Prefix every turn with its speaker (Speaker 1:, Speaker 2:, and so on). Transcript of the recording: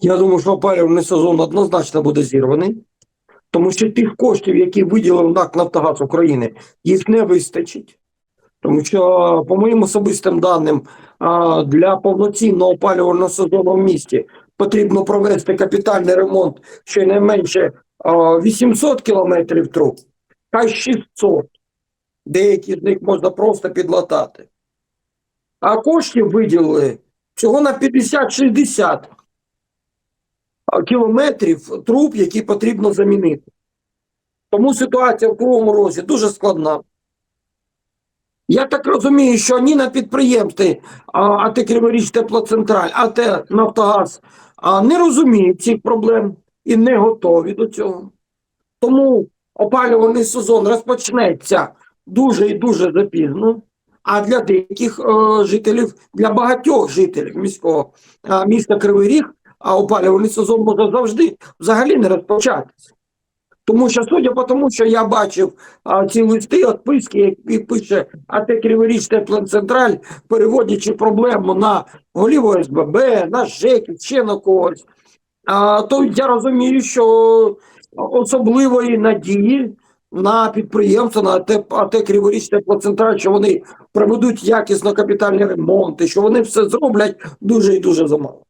Speaker 1: Я думаю, що опалювальний сезон однозначно буде зірваний, тому що тих коштів, які виділив НАК Нафтогаз України, їх не вистачить. Тому що, по моїм особистим даним, для повноцінного опалювального сезону в місті потрібно провести капітальний ремонт щонайменше 800 кілометрів труб, та 600. Деякі з них можна просто підлатати. А коштів виділили всього на 50-60 а, кілометрів труб, які потрібно замінити. Тому ситуація в Кривому Розі дуже складна. Я так розумію, що ні на підприємстві АТ Криворіч Теплоцентраль, АТ Нафтогаз не розуміють цих проблем і не готові до цього. Тому опалювальний сезон розпочнеться дуже і дуже запізно. А для деяких е, жителів, для багатьох жителів міського е, міста Кривий Ріг, а опалювальний сезон може завжди взагалі не розпочатися. Тому що, судя по тому, що я бачив а, ці листи, відписки, які пише АТ Криворіч Теплоцентраль, переводячи проблему на голів ОСББ, на ЖЕК, ще на когось, а, то я розумію, що особливої надії на підприємство, на АТ Криворіч Теплоцентраль, що вони проведуть якісно капітальні ремонти, що вони все зроблять дуже і дуже замало.